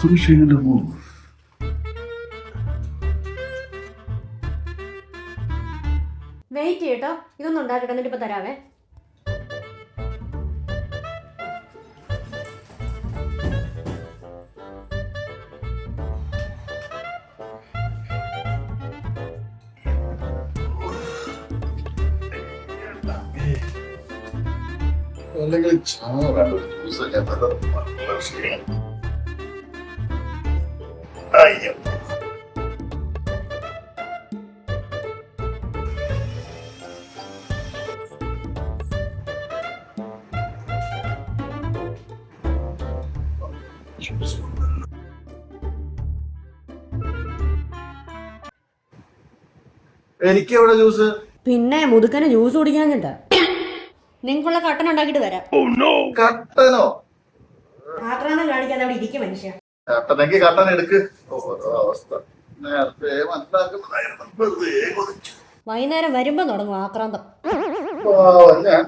അത്ര ക്ഷീണമോ വെയിറ്റ് ചെയ്യട്ടോ ഇതൊന്നും ഉണ്ടാക്കട്ടെ എന്നിട്ട് ഇപ്പൊ തരാവേ അല്ലെങ്കിൽ ചായ വേണ്ട ജ്യൂസ് ഞാൻ. നല്ല ക്ഷീണം. കൊണ്ടുവരണം. എനിക്ക് എവിടെ ജ്യൂസ്? പിന്നെ മുതുക്കന് ജ്യൂസ് കുടിക്കാഞ്ഞിട്ടാ. നിങ്ങൾക്കുള്ള കട്ടൻ ഉണ്ടാക്കിട്ട് വരാം. കട്ടനോ? ആക്രാന്തം കാണിക്കാതെ അവിടെ ഇരിക്കും മനുഷ്യ. കട്ടനെങ്കിൽ കട്ടൻ എടുക്ക് അവസ്ഥ. നേരത്തെ മനസ്സിലാക്കുന്നതായിരുന്നു വെറുതെ കൊതിച്ചു. വൈകുന്നേരം വരുമ്പോ തുടങ്ങും ആക്രാന്തം. ഞാൻ